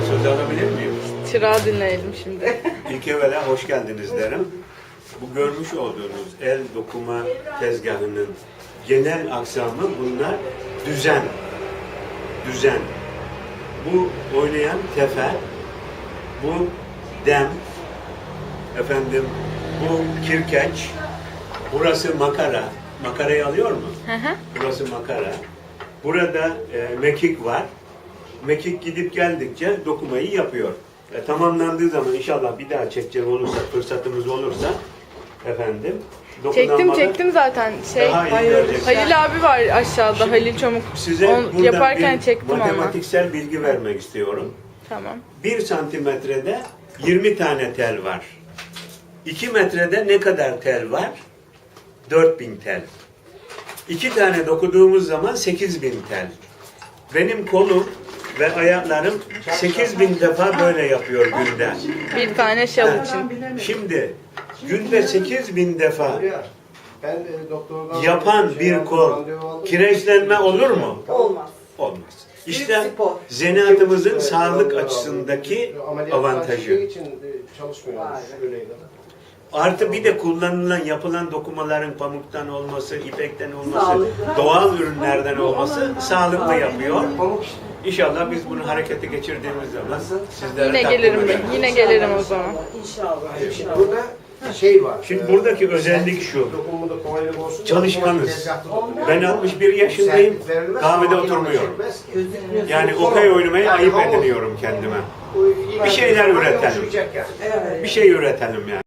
Söz alabilir miyim? Çırağı dinleyelim şimdi. İlk evvela hoş geldiniz derim. Bu görmüş olduğunuz el dokuma tezgahının genel aksamı bunlar düzen. Düzen. Bu oynayan tefer, bu dem, efendim bu kirkeç, burası makara. Makarayı alıyor mu? Hı hı. Burası makara. Burada e, mekik var. Mekik gidip geldikçe dokumayı yapıyor. E, tamamlandığı zaman inşallah bir daha çekecek olursa, fırsatımız olursa efendim. Çektim çektim zaten. Şey, Daha iyi göreceksin. Halil abi var aşağıda. Halil Çamuk. Size buradan yaparken bir çektim onu. matematiksel bilgi vermek istiyorum. Tamam. 1 santimetrede 20 tane tel var. 2 metrede ne kadar tel var? 4000 tel. 2 tane dokuduğumuz zaman 8000 tel. Benim kolum ve ayaklarım 8000 defa böyle yapıyor günde. Bir tane şal için. Şimdi günde 8000 defa Ben e, doktordan yapan şey bir kol kireçlenme olur mu? Olmaz. Olmaz. İşte Evet, sağlık açısındaki şey avantajı. için e, Artı bir de kullanılan, yapılan dokumaların pamuktan olması, ipekten olması, Sağlıklı. doğal ürünlerden olması sağlıklı yapıyor. İnşallah biz bunu harekete geçirdiğimiz zaman sizlere Yine takdim gelirim ederiz. ben. Yine gelirim o zaman. İnşallah. Şimdi İnşallah. burada şey var. Şimdi buradaki özellik şu. Dokunmada kolaylık olsun. Dokunuyor. Ben 61 yaşındayım, kahvede oturmuyorum. Yani okey oynamayı ayıp ediniyorum kendime. Bir şeyler üretelim. Evet. Bir şey üretelim yani.